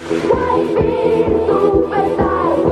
Дай він супер дай,